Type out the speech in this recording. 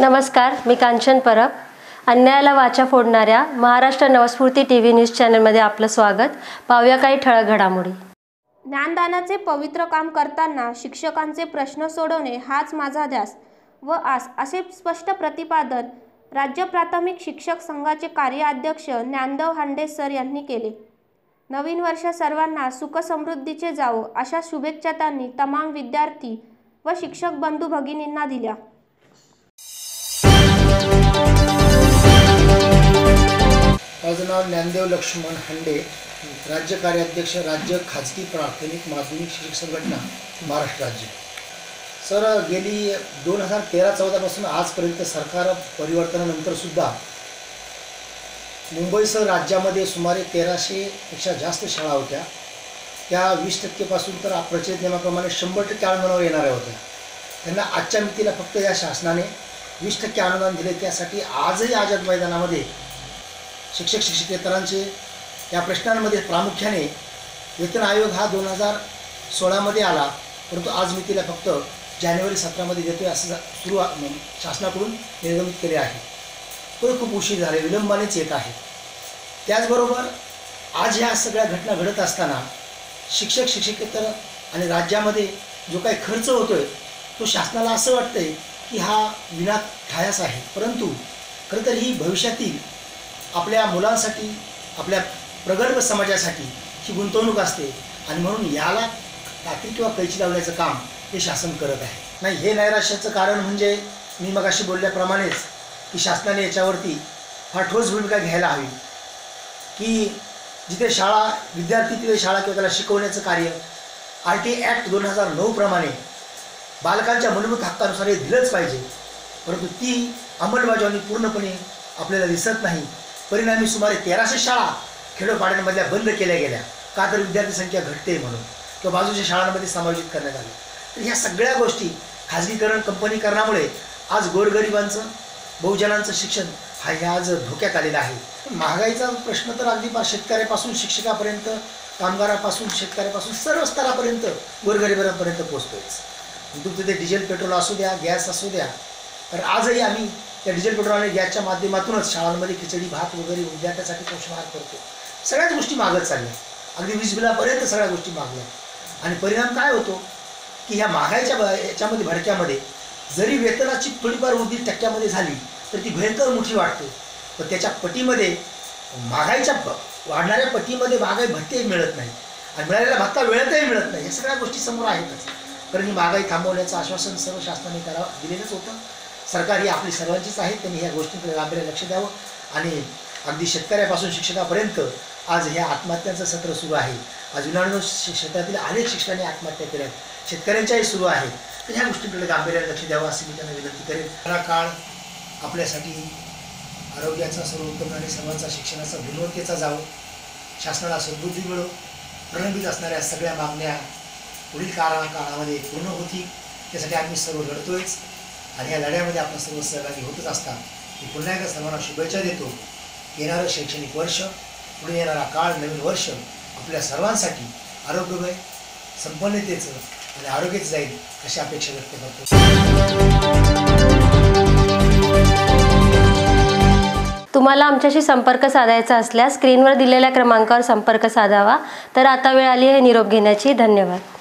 नमस्कार मी कांचन परब. अन्यायाला वाचा फोडणाऱ्या Maharashtra Navsphurti T V news चॅनलमध्ये आपलं स्वागत. पाहूया काही ठळक घडामोडी. ज्ञानदानाचे पवित्र काम करताना शिक्षकांचे प्रश्न सोडवणे हाच माझा ध्यास व आस असे स्पष्ट प्रतिपादन राज्य प्राथमिक शिक्षक संघाचे कार्याध्यक्ष ज्ञानदेव हांडे सर यांनी केले. नवीन वर्ष सर्वांना सुखसमृद्धीचे जावो अशा शुभेच्छा त्यांनी तमाम विद्यार्थी व शिक्षक बंधू भगिनींना दिल्या. माझं नाव ज्ञानदेव लक्ष्मण हंडे राज्य कार्याध्यक्ष राज्य खाजगी प्राथमिक माध्यमिक शिक्षक संघटना महाराष्ट्र राज्य. सर गेली दोन हजार तेरा चौदापासून आजपर्यंत सरकार परिवर्तनानंतर सुद्धा मुंबईसह राज्यामध्ये सुमारे तेराशेपेक्षा जास्त शाळा होत्या. त्या वीस टक्केपासून तर प्रचलित नियमाप्रमाणे शंभर टक्के अनुदानावर येणाऱ्या होत्या. त्यांना आजच्या मितीला फक्त या शासनाने वीस टक्के अनुदान दिले. त्यासाठी आजही आझाद मैदानामध्ये शिक्षक शिक्षकेतरांचे या प्रश्नांमध्ये प्रामुख्याने वेतन आयोग हा दोन हजार सोळामध्ये आला परंतु आज मी तिला फक्त जानेवारी सतरामध्ये देतोय असं सुरू शासनाकडून निर्गमित केले आहे. तो खूप उशीर झाले विलंबानेच येत आहे. त्याचबरोबर आज ह्या सगळ्या घटना घडत असताना शिक्षक शिक्षकेतर आणि राज्यामध्ये जो काही खर्च होतोय तो शासनाला असं वाटतंय की हा विना ठायास आहे. परंतु खरं तर ही भविष्यातील आपल्या मुलांसाठी आपल्या प्रगल्भ समाजासाठी ही गुंतवणूक असते. आणि म्हणून याला कात्री किंवा कैची लावण्याचं काम हे शासन करत आहे. नाही हे नैराश्याचं कारण म्हणजे मी मगाशी बोलल्याप्रमाणेच की शासनाने याच्यावरती फार ठोस भूमिका घ्यायला हवी. की जिथे शाळा विद्यार्थी तिथे शाळा किंवा त्याला शिकवण्याचं कार्य आर टी ॲक्ट दोन हजार नऊप्रमाणे बालकांच्या मूलभूत हक्कानुसार हे दिलंच पाहिजे. परंतु ती अंमलबजावणी पूर्णपणे आपल्याला दिसत नाही. परिणामी सुमारे तेराशे शाळा खेडोपाड्यांमधल्या बंद केल्या गेल्या. का तर विद्यार्थी संख्या घटते म्हणून. किंवा बाजूच्या शाळांमध्ये समायोजित करण्यात आले. तर ह्या सगळ्या गोष्टी खाजगीकरण कंपनीकरणामुळे आज गोरगरिबांचं बहुजनांचं शिक्षण हा ह्या आज धोक्यात आलेला आहे. महागाईचा प्रश्न तर अगदी पा शेतकऱ्यापासून शिक्षकापर्यंत कामगारापासून शेतकऱ्यापासून सर्व स्तरापर्यंत गोरगरिबांपर्यंत पोहोचतोच तुमचं ते डिझेल पेट्रोल असू द्या गॅस असू द्या. तर आजही आम्ही त्या डिझेल पेट्रोल आणि गॅसच्या माध्यमातूनच शाळांमध्ये खिचडी भात वगैरे विद्यार्थ्यासाठी पोषण आहार करतो. सगळ्याच गोष्टी मागत चालल्या. अगदी वीज बिलापर्यंत सगळ्या गोष्टी मागल्या. आणि परिणाम काय होतो? की ह्या महागाईच्या ब- याच्यामध्ये भडक्यामध्ये जरी वेतनाची थोडीफार वृद्धी टक्क्यामध्ये झाली तर ती भयंकर मोठी वाटते पण त्याच्या पटीमध्ये महागाईच्या वाढणाऱ्या पटीमध्ये महागाई भत्तेही मिळत नाही. आणि मिळालेला भत्ता वेळेतही मिळत नाही. या सगळ्या गोष्टी समोर आहेतच. कारण ही महागाई थांबवण्याचं आश्वासन सर्व शासनाने करावं दिलेलंच होतं. सरकार ही आपली सर्वांचीच आहे. त्यांनी ह्या गोष्टींकडे गांभीर्याने लक्ष द्यावं. आणि अगदी शेतकऱ्यापासून शिक्षकापर्यंत आज ह्या आत्महत्यांचं सत्र सुरू आहे. आज विनाडू क्षेत्रातील अनेक शिक्षकांनी आत्महत्या केल्या आहेत. शेतकऱ्यांच्याही सुरू आहे. तर ह्या गोष्टींकडे गांभीर्याने लक्ष द्यावं असं मी त्यांना विनंती करेन. हा काळ आपल्यासाठी आरोग्याचा सर्वोत्तम आणि सर्वांचा शिक्षणाचा गुणवत्तेचा जावं. शासनाला समृद्धी मिळो. प्रलंबित असणाऱ्या सगळ्या मागण्या पुढील काळा काळामध्ये पूर्ण होतील. त्यासाठी आम्ही सर्व लढतोयच. आणि या लढ्यामध्ये आपण सर्व सहभागी होतच असतात मी पुन्हा एकदा सर्वांना शुभेच्छा देतो. येणारं शैक्षणिक वर्ष पुढे येणारा काळ नवीन वर्ष आपल्या सर्वांसाठी आरोग्यमय संपन्नतेचं आणि आरोग्यच जाईल अशी अपेक्षा व्यक्त करतो. तुम्हाला आमच्याशी संपर्क साधायचा असल्यास स्क्रीनवर दिलेल्या क्रमांकावर संपर्क साधावा. तर आता वेळ आली आहे निरोप घेण्याची. धन्यवाद.